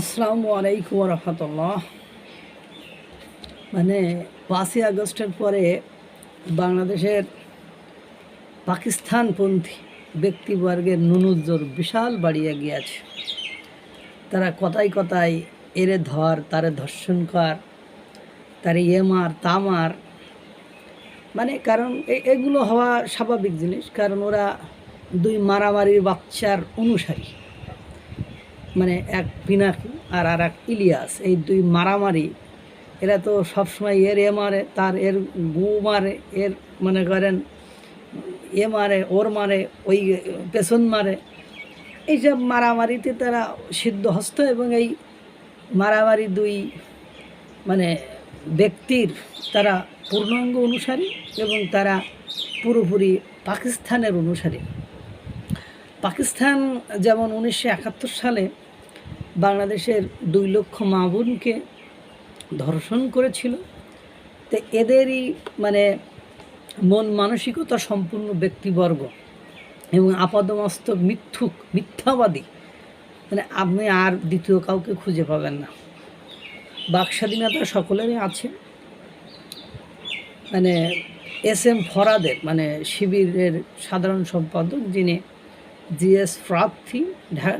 আসসালামু আলাইকুম রহমতুল্লাহ মানে পাঁচই আগস্টের পরে বাংলাদেশের পাকিস্তানপন্থী ব্যক্তিবর্গের নুনুজ্জোর বিশাল বাড়িয়ে গিয়েছে। তারা কথায় কথায় এরে ধর, তারে ধর্ষণ কর, তারে এ মার, তা মার। মানে কারণ এগুলো হওয়া স্বাভাবিক জিনিস, কারণ ওরা দুই মারামারির বাচ্চার অনুসারী। মানে এক পিনাকি আর আর এক ইলিয়াস, এই দুই মারামারি। এরা তো সবসময় এর এ মারে, তার এর গু মারে, এর মনে করেন এ মারে, ওর মারে, ওই পেছন মারে। এইসব মারামারিতে তারা সিদ্ধহস্ত এবং এই মারামারি দুই মানে ব্যক্তির তারা পূর্ণাঙ্গ অনুসারী এবং তারা পুরোপুরি পাকিস্তানের অনুসারী। পাকিস্তান যেমন উনিশশো একাত্তর সালে বাংলাদেশের দুই লক্ষ মা বোনকে ধর্ষণ করেছিল। তো এদেরই মানে মন মানসিকতা সম্পূর্ণ ব্যক্তিবর্গ এবং আপাদমস্তক মিথ্যুক মিথ্যাবাদী। মানে আপনি আর দ্বিতীয় কাউকে খুঁজে পাবেন না। বাক স্বাধীনতা সকলেরই আছে। মানে এস এম ফরাদের মানে শিবিরের সাধারণ সম্পাদক যিনি জিএস প্রার্থী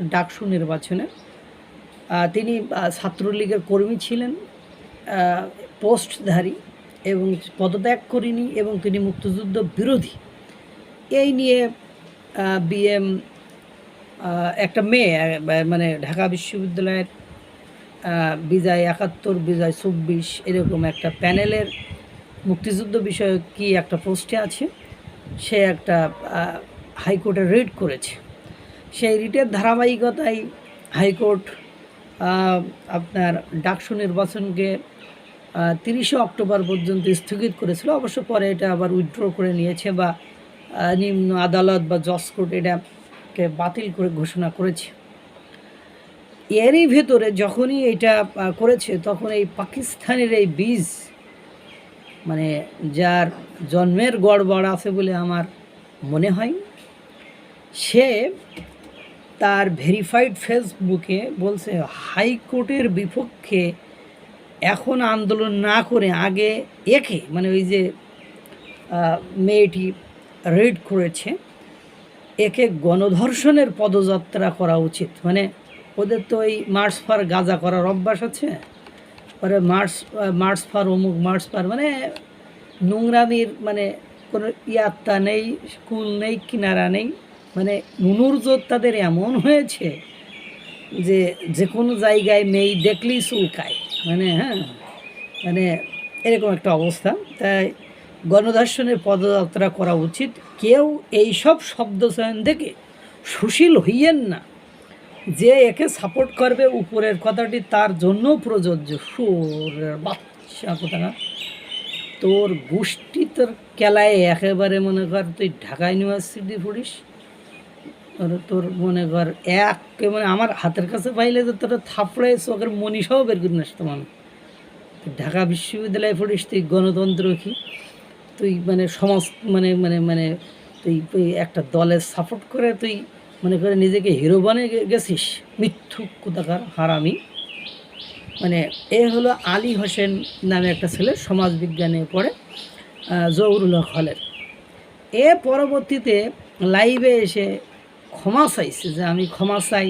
ডাকসু নির্বাচনে আহ, তিনি ছাত্রলীগের কর্মী ছিলেন পোস্টধারী এবং পদত্যাগ করিনি এবং তিনি মুক্তিযুদ্ধ বিরোধী। এই নিয়ে বিএম একটা মেয়ে মানে ঢাকা বিশ্ববিদ্যালয়ের বিজয় একাত্তর, বিজয় চব্বিশ, এরকম একটা প্যানেলের মুক্তিযুদ্ধ বিষয়ক কি একটা পোস্টে আছে, সে একটা হাইকোর্টে রিট করেছে। সেই রিটের ধারাবাহিকতায় হাইকোর্ট আপনার ডাকসু নির্বাচনকে তিরিশে অক্টোবর পর্যন্ত স্থগিত করেছিল। অবশ্য পরে এটা আবার উইথড্র করে নিয়েছে বা নিম্ন আদালত বা জজ কোর্ট এটাকে বাতিল করে ঘোষণা করেছে। এরই ভেতরে যখনই এটা করেছে, তখন এই পাকিস্তানের এই বীজ মানে যার জন্মের গড়বড় আছে বলে আমার মনে হয়, সে তার ভেরিফাইড ফেসবুকে বলছে, হাইকোর্টের বিপক্ষে এখন আন্দোলন না করে আগে একে মানে ওই যে মেয়েটি রেড করেছে, একে গণধর্ষণের পদযাত্রা করা উচিত। মানে ওদের তো ওই মার্চ ফার গাঁজা করার অভ্যাস আছে পরে মার্চ মার্চ ফার অমুক, মার্চ ফার মানে নোংরামির মানে কোনো ইয়াত্তা নেই, স্কুল নেই, কিনারা নেই। মানে নুনুরজোর তাদের এমন হয়েছে যে যে কোনো জায়গায় মেয়ে দেখলেই চুলকায় মানে হ্যাঁ? মানে এরকম একটা অবস্থা। তাই গণধর্ষণের পদযাত্রা করা উচিত। কেউ এই সব শব্দ চয়ন দেখে সুশীল হইয়েন না যে একে সাপোর্ট করবে উপরের কথাটি। তার জন্য প্রযোজ্য। সুরের বাচ্চা কথা না। তোর গোষ্ঠী তোর কেলায় একেবারে মনে কর তুই ঢাকা ইউনিভার্সিটি পড়িস। তোর মনে কর, এক মানে আমার হাতের কাছে পাইলে তো তোর থাপড়ে চোখের মনীষাও বের করে আসতো মানুষ। ঢাকা বিশ্ববিদ্যালয়ে পড়িস, তুই গণতন্ত্র কি? তুই মানে সমাজ মানে মানে মানে তুই একটা দলের সাপোর্ট করে তুই মনে করে নিজেকে হিরো বনে গেছিস। মিথ্যুক কোথাকার হারামি। মানে এ হলো আলী হোসেন নামে একটা ছেলে সমাজবিজ্ঞানে পড়ে জহুরুল হক হলের। এ পরবর্তীতে লাইভে এসে ক্ষমা চাইছে যে আমি ক্ষমা চাই,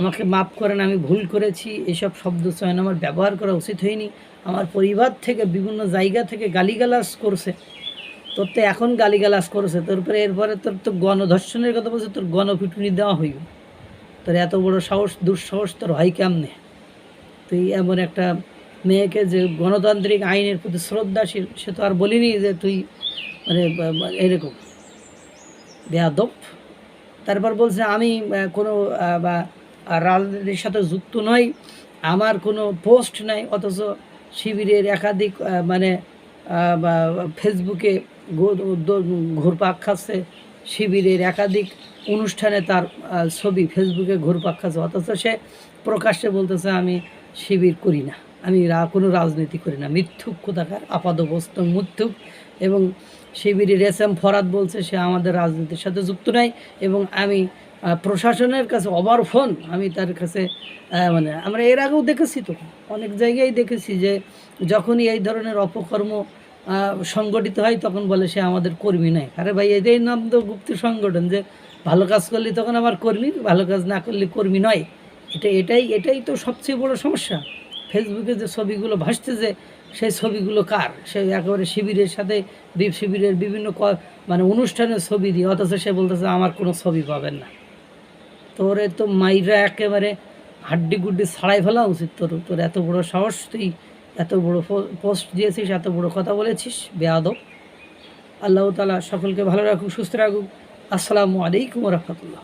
আমাকে মাফ করেন, আমি ভুল করেছি, এসব শব্দ চয়ন আমার ব্যবহার করা উচিত হয়নি। আমার পরিবার থেকে, বিভিন্ন জায়গা থেকে গালিগালাজ করছে। তোর তো এখন গালিগালাজ করেছে, তোর পরে এরপরে তোর তো গণধর্ষণের কথা বলছে, তোর গণপিটুনি দেওয়া হইব। তোর এত বড় সাহস, দুঃসাহস তোর হয় কেমনে? তুই এমন একটা মেয়েকে যে গণতান্ত্রিক আইনের প্রতি শ্রদ্ধাশীল, সে তো আর বলিনি যে তুই মানে এরকম। বেয়াদব। তারপর বলছে, আমি কোনো বা রাজনীতির সাথে যুক্ত নই। আমার কোনো পোস্ট নাই। অথচ শিবিরের একাধিক মানে ফেসবুকে ঘুরপাক খাচ্ছে। শিবিরের একাধিক অনুষ্ঠানে তার ছবি ফেসবুকে ঘুরপাক খাচ্ছে। অথচ সে প্রকাশ্যে বলতেছে, আমি শিবির করি না। আমি রা- কোনো রাজনীতি করি না। মিথ্যুক, কোথাকার আপাদবস্ত মিথ্যুক এবং শিবিরের এস এম ফরাদ বলছে সে আমাদের রাজনীতির সাথে যুক্ত নাই এবং আমি প্রশাসনের কাছে ওভার ফোন আমি তার কাছে মানে আমরা এর আগেও দেখেছি তো, অনেক জায়গায় দেখেছি যে যখনই এই ধরনের অপকর্ম সংগঠিত হয় তখন বলে সে আমাদের কর্মী নয় আরে ভাই, এটাই নাম তো গুপ্ত সংগঠন যে ভালো কাজ করলে তখন আমার কর্মী, ভালো কাজ না করলে কর্মী নয়। এটা, এটাই এটাই তো সবচেয়ে বড় সমস্যা। ফেসবুকে যে ছবিগুলো ভাসতেছে, সেই ছবিগুলো কার? সেই একেবারে শিবিরের সাথে শিবিরের বিভিন্ন মানে অনুষ্ঠানের ছবি দিয়ে, অথচ সে বলতেছে, আমার কোনো ছবি পাবেন না। তোরে তো মাইরা একেবারে হাড্ডি গুড্ডি ছাড়াই ফেলা উচিত তোর তোর এত বড় সাহস তুই, এত বড় পোস্ট দিয়েছিস, এত বড় কথা বলেছিস, বেয়াদব। আল্লাহ তালা সকলকে ভালো রাখুক, সুস্থ রাখুক। আসসালামু আলাইকুম রহমতুল্লাহ।